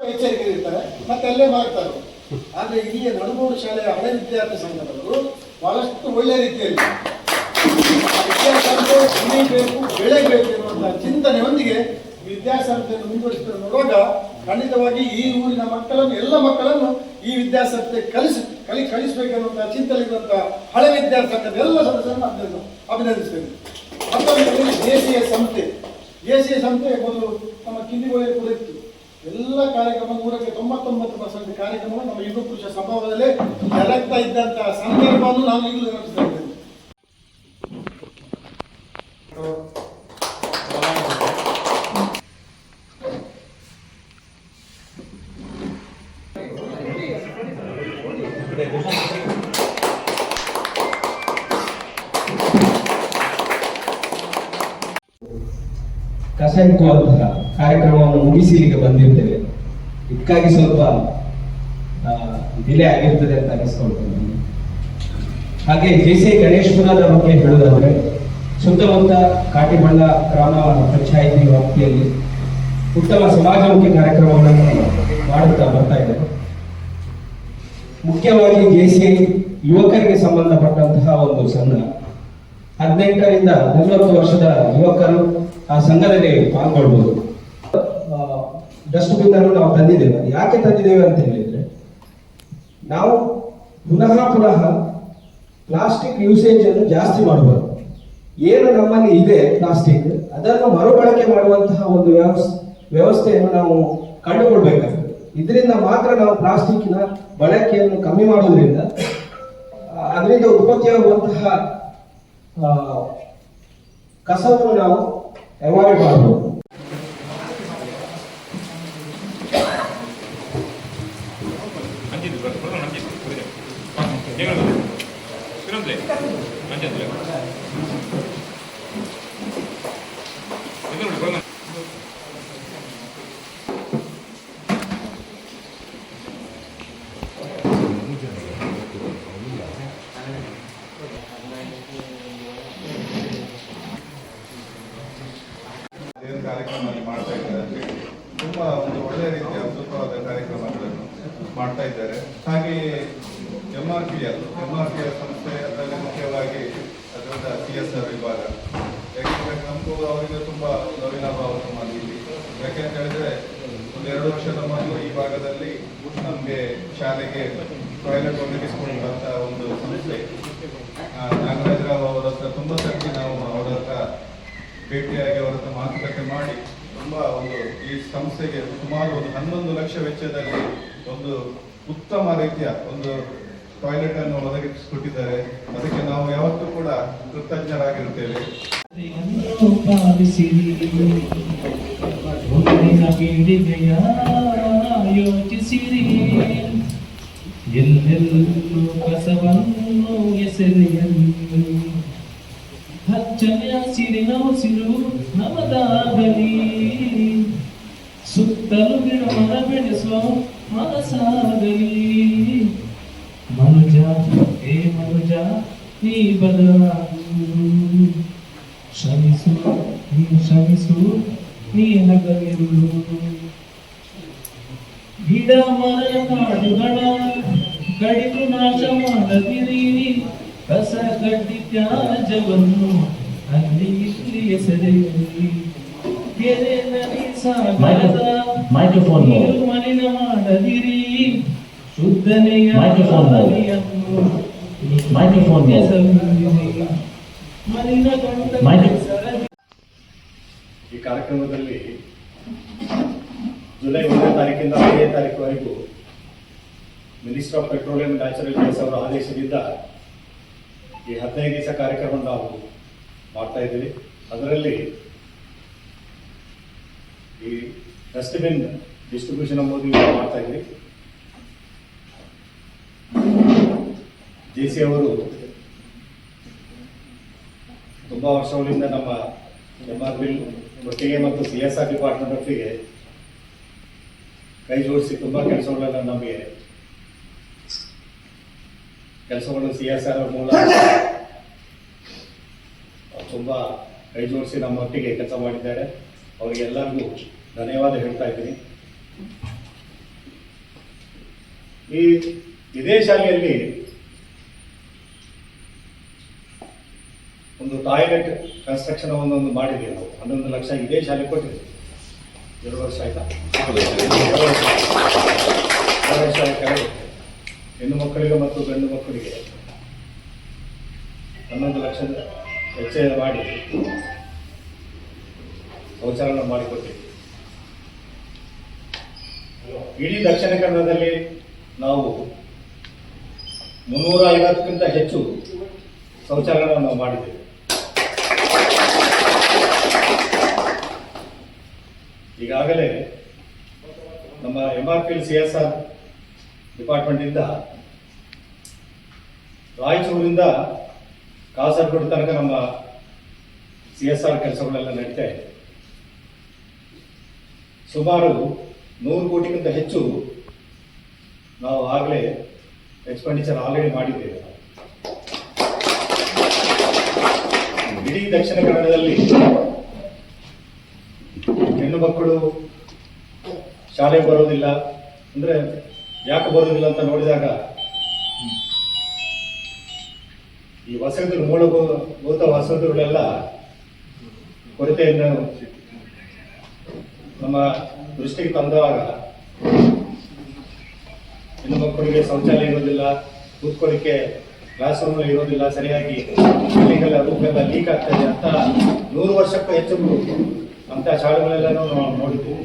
ಎಚ್ಚರಿಕೆ ಇರ್ತಾರೆ ಮತ್ತೆ ಅಲ್ಲೇ ಮಾಡ್ತಾರೆ. ಆದ್ರೆ ಇಲ್ಲಿಯ ನಡುಗೂಡು ಶಾಲೆಯ ಹಳೆ ವಿದ್ಯಾರ್ಥಿ ಸಂಘದವರು ಬಹಳಷ್ಟು ಒಳ್ಳೆ ರೀತಿಯಲ್ಲಿ ವಿದ್ಯಾಸಂಸ್ಥೆ ಬೆಳೆಯಬೇಕು ಬೆಳೆಬೇಕು ಎನ್ನುವಂತಹ ಚಿಂತನೆಯೊಂದಿಗೆ ವಿದ್ಯಾಸಂಸ್ಥೆಯನ್ನು ಮುಂದುವರಿಸಿದ ನೋಡುವಾಗ ಖಂಡಿತವಾಗಿ ಈ ಊರಿನ ಮಕ್ಕಳನ್ನು, ಎಲ್ಲ ಮಕ್ಕಳನ್ನು ಈ ವಿದ್ಯಾಸಂಸ್ಥೆ ಕಲಿಸಿ, ಕಲಿ, ಕಲಿಸಬೇಕೆನ್ನುವಂತಹ ಚಿಂತನೆ ಇರುವಂತಹ ಹಳೆ ವಿದ್ಯಾಸಂಘದ ಸಂಘದ ಎಲ್ಲ ಸದಸ್ಯರನ್ನು ಅಭಿನಂದ ಅಭಿನಂದಿಸ್ತೇನೆ. ಮತ್ತೊಂದು ದೇಶೀಯ ಸಂಸ್ಥೆ. ದೇಶೀಯ ಸಂಸ್ಥೆ ಮೊದಲು ನಮ್ಮ ಕಿಂದಿಗೋಳಿ ಕೂಡ ಇತ್ತು. ಎಲ್ಲ ಕಾರ್ಯಕ್ರಮ ನೂರಕ್ಕೆ ತೊಂಬತ್ತೊಂಬತ್ತು ಪರ್ಸೆಂಟ್ ಕಾರ್ಯಕ್ರಮ ನಮ್ಮ ಯುಗ ಪುರುಷ ಸಂಭವದಲ್ಲಿ ಜರಗ್ತಾ ಇದ್ದಂತಹ ಸಂದರ್ಭವನ್ನು ನಾವು ಈಗಲೂ ನೆನಪಿಸ್ತಾ ಇದ್ದೇನೆ ಕಸಂಕುವಂತಹ ಕಾರ್ಯಕ್ರಮವನ್ನು ಮುಗಿಸಿ ಈಗ ಬಂದಿರ್ತೇವೆ. ಇದಕ್ಕಾಗಿ ಸ್ವಲ್ಪ ಡಿಲೇ ಆಗಿರ್ತದೆ ಅಂತ ಅನಿಸ್ಕೊಳ್ತೇನೆ. ಹಾಗೆ ಜೆ ಸಿ ಗಣೇಶ್ಪುರದ ಬಗ್ಗೆ ಹೇಳುವುದಾದ್ರೆ, ಸುತ್ತಮುತ್ತ ಕಾಟಿಬಳ್ಳ ಗ್ರಾಮ ಪಂಚಾಯಿತಿ ವ್ಯಾಪ್ತಿಯಲ್ಲಿ ಉತ್ತಮ ಸಮಾಜಮುಖಿ ಕಾರ್ಯಕ್ರಮಗಳನ್ನು ಮಾಡುತ್ತಾ ಬರ್ತಾ ಇದ್ದಾರೆ ಮುಖ್ಯವಾಗಿ ಜೆ ಸಿ ಯುವಕರಿಗೆ ಸಂಬಂಧಪಟ್ಟಂತಹ ಒಂದು ಸಂಘ. ಹದಿನೆಂಟರಿಂದ ನಲವತ್ತು ವರ್ಷದ ಯುವಕರು ಆ ಸಂಘದಲ್ಲಿ ಪಾಲ್ಗೊಳ್ಬಹುದು ಡಸ್ಟ್ಬಿನ್ ಅನ್ನು ನಾವು ತಂದಿದ್ದೇವೆ. ಯಾಕೆ ತಂದಿದ್ದೇವೆ ಅಂತ ಹೇಳಿದ್ರೆ, ನಾವು ಪುನಃ ಪುನಃ ಪ್ಲಾಸ್ಟಿಕ್ ಯೂಸೇಜ್ ಅನ್ನು ಜಾಸ್ತಿ ಮಾಡಬಹುದು ಏನು ನಮ್ಮಲ್ಲಿ ಇದೆ ಪ್ಲಾಸ್ಟಿಕ್, ಅದನ್ನು ಮರುಬಳಕೆ ಮಾಡುವಂತಹ ಒಂದು ವ್ಯವಸ್, ವ್ಯವಸ್ಥೆಯನ್ನು ನಾವು ಕಂಡುಕೊಳ್ಬೇಕಾಗ್ತದೆ. ಇದರಿಂದ ಮಾತ್ರ ನಾವು ಪ್ಲಾಸ್ಟಿಕ್ನ ಬಳಕೆಯನ್ನು ಕಮ್ಮಿ ಮಾಡುವುದರಿಂದ ಅದರಿಂದ ಉತ್ಪತ್ತಿಯಾಗುವಂತಹ ಕಸವನ್ನು ನಾವು 애왈바로 그런데 완전 들어. 그대로 그거는 ಮಾಡ್ತಾ ಇದ್ದಾರೆ. ಹಾಗೆ M R P L M R P L ಸಂಸ್ಥೆ ಅದರಲ್ಲಿ ಮುಖ್ಯವಾಗಿ ಅದರಿಂದ ಸಿ ಎಸ್ ಆರ್ ವಿಭಾಗ. ಯಾಕೆಂದ್ರೆ ನಮಗೂ ಅವರಿಗೆ ತುಂಬಾ ಅವಿನಾಭಾವ ಮಾಡಿದ್ವಿ ಯಾಕೆಂತ ಹೇಳಿದ್ರೆ, ಒಂದು ಎರಡು ವರ್ಷದ ಮೊದಲು ಈ ಭಾಗದಲ್ಲಿ ನಮಗೆ ಶಾಲೆಗೆ ಟಾಯ್ಲೆಟ್ ಒದಗಿಸಿಕೊಂಡಂತ ಒಂದು ಸಂಸ್ಥೆ. ನಾಗರಾಜರಾವ್ ಅವರ ಹತ್ರ ತುಂಬ ಸರ್ತಿ ನಾವು ಅವರ ಹತ್ರ ಭೇಟಿಯಾಗಿ ಅವರ ಹತ್ರ ಮಾತುಕತೆ ಮಾಡಿ, ತುಂಬಾ ಒಂದು ಈ ಸಂಸ್ಥೆಗೆ ಸುಮಾರು ಒಂದು ಹನ್ನೊಂದು ಲಕ್ಷ ವೆಚ್ಚದಲ್ಲಿ ಒಂದು ಉತ್ತಮ ರೀತಿಯ ಒಂದು ಟಾಯ್ಲೆಟ್ ಅನ್ನು ಒದಗಿಸಿಕೊಟ್ಟಿದ್ದಾರೆ ಅದಕ್ಕೆ ನಾವು ಯಾವತ್ತೂ ಕೂಡ ಕೃತಜ್ಞರಾಗಿರುತ್ತೇವೆ. ಯೋಚಿಸಿರಿ ಎಲ್ಲೆಲ್ಲೂ ಕಸವನ್ನು ಎಸೆರೆಯಲ್ಲಿ ಹಚ್ಚನೆಯ ಸಿರಿನ ಉಸಿರು ನಮದಾಗಲಿ. ಸುತ್ತಲೂ ಗಿಡ ಮರ ಬೆಳೆಸುವ ಮನಸ್ಸಾಗಲಿ ಮನುಜ ಏ ಮನುಜ ನೀ ಬದಲಾಗು. ಶ್ರಮಿಸು ನೀ ಶ್ರಮಿಸು ನೀ ಹಗಲಿರುಳು ಗಿಡ ಮರ ಕಾಡುಗಳ ಕಡಿದು ನಾಶ ಮಾಡದಿರಿ. ಕಸ ಕಡ್ಡಿ ತ್ಯಾಜ್ಯವನ್ನು ಅಲ್ಲಿ ಇಲ್ಲಿ ಎಸೆದಿರಿ ಕೆರೆ ನದಿ ಸಾಗರದ ಮಲಿನ ಮಾಡದಿರಿ ಶುದ್ಧನೆಯ ಸರದಿ. ಈ ಕಾರ್ಯಕ್ರಮದಲ್ಲಿ ಜುಲೈ ಒಂದನೇ ತಾರೀಕಿಂದ ಐದನೇ ತಾರೀಕುವರೆಗೂ minister of petroleum natural gas ಅವರ ಆದೇಶದಿಂದ ಈ ಹದಿನೈದು ದಿವಸ ಕಾರ್ಯಕ್ರಮ ನಾವು ಮಾಡ್ತಾ ಇದ್ದೀವಿ. ಅದರಲ್ಲಿ ಈ ಡಸ್ಟ್ಬಿನ್ ಡಿಸ್ಟ್ರಿಬ್ಯೂಷನ್ ಎಂಬುದು ಈಗ ಮಾಡ್ತಾ ಇದ್ವಿ ಜೆ ಸಿ ಅವರು ತುಂಬಾ ವರ್ಷಗಳಿಂದ ನಮ್ಮ ಎಂ ಆರ್ ಬಿಲ್ ಒಟ್ಟಿಗೆ ಮತ್ತು ಸಿ ಎಸ್ ಆರ್ ಡಿಪಾರ್ಟ್ಮೆಂಟ್ ಒಟ್ಟಿಗೆ ಕೈ ಜೋಡಿಸಿ ತುಂಬಾ ಕೆಲಸಗಳನ್ನು ನಮಗೆ ಕೆಲಸಗಳು ಸಿ ಎಸ್ ಆರ್ ಮೂಲಕ ತುಂಬಾ ಕೈ ಜೋಡಿಸಿ ನಮ್ಮೊಟ್ಟಿಗೆ ಕೆಲಸ ಮಾಡಿದ್ದಾರೆ. ಅವರಿಗೆಲ್ಲರಿಗೂ ಧನ್ಯವಾದ ಹೇಳ್ತಾ ಇದ್ದೀನಿ. ಈ ಇದೇ ಶಾಲೆಯಲ್ಲಿ ಒಂದು ಟಾಯ್ಲೆಟ್ ಕನ್ಸ್ಟ್ರಕ್ಷನ್ ಒಂದೊಂದು ಮಾಡಿದ್ದೀವಿ ನಾವು. ಹನ್ನೊಂದು ಲಕ್ಷ ಇದೇ ಶಾಲೆ ಕೊಟ್ಟಿದ್ದೀವಿ ಎರಡು ವರ್ಷ ಆಯ್ತಾ? ಹೆಣ್ಣು ಮಕ್ಕಳಿಗೆ ಮತ್ತು ಗಂಡು ಮಕ್ಕಳಿಗೆ ಹನ್ನೊಂದು ಲಕ್ಷದ ವೆಚ್ಚ ಮಾಡಿ, ಶೌಚಾಲಯ ಮಾಡಿಕೊಟ್ಟಿದ್ದೀವಿ ಇಡೀ ದಕ್ಷಿಣ ಕನ್ನಡದಲ್ಲಿ ನಾವು ಮುನ್ನೂರ ಐವತ್ತಕ್ಕಿಂತ ಹೆಚ್ಚು ಶೌಚಾಲಯಗಳನ್ನು ನಾವು ಮಾಡಿದ್ದೇವೆ. ಈಗಾಗಲೇ ನಮ್ಮ M R P C S R ಡಿಪಾರ್ಟ್ಮೆಂಟಿಂದ ರಾಯಚೂರಿಂದ ಕಾಸರಗೋಡು ತನಕ ನಮ್ಮ ಸಿ ಎಸ್ ಆರ್ ಕೆಲಸಗಳೆಲ್ಲ ನಡೀತಾ ಇದೆ. ಸುಮಾರು ನೂರು ಕೋಟಿಗಿಂತ ಹೆಚ್ಚು ನಾವು ಆಗಲೇ ಎಕ್ಸ್ಪೆಂಡಿಚರ್ ಆಲ್ರೆಡಿ ಮಾಡಿದ್ದೇವೆ. ಇಡೀ ದಕ್ಷಿಣ ಕನ್ನಡದಲ್ಲಿ ಹೆಣ್ಣು ಮಕ್ಕಳು ಶಾಲೆಗೆ ಬರೋದಿಲ್ಲ ಅಂದ್ರೆ ಯಾಕೆ ಬರೋದಿಲ್ಲ ಅಂತ ನೋಡಿದಾಗ ಈ ವಸತಿ ಮೂಲಭೂತ ವಸತಿಗಳೆಲ್ಲ ಕೊರತೆಯನ್ನು ನಮ್ಮ ದೃಷ್ಟಿಗೆ ತಂದಾಗ ಹೆಣ್ಣು ಮಕ್ಕಳಿಗೆ ಶೌಚಾಲಯ ಇರೋದಿಲ್ಲ ಕೂತ್ಕೊಳ್ಳಿಕ್ಕೆ ಕ್ಲಾಸ್ ರೂಮ್ ಇರೋದಿಲ್ಲ ಸರಿಯಾಗಿ ಬಿಲ್ಡಿಂಗೆಲ್ಲ ರೂಪೆಲ್ಲ ಲೀಕ್ ಆಗ್ತದೆ ಅಂತ ನೂರು ವರ್ಷಕ್ಕೂ ಹೆಚ್ಚು ಅಂತ ಶಾಲೆಗಳೆಲ್ಲ ನಾವು ನೋಡಿದ್ದೀವಿ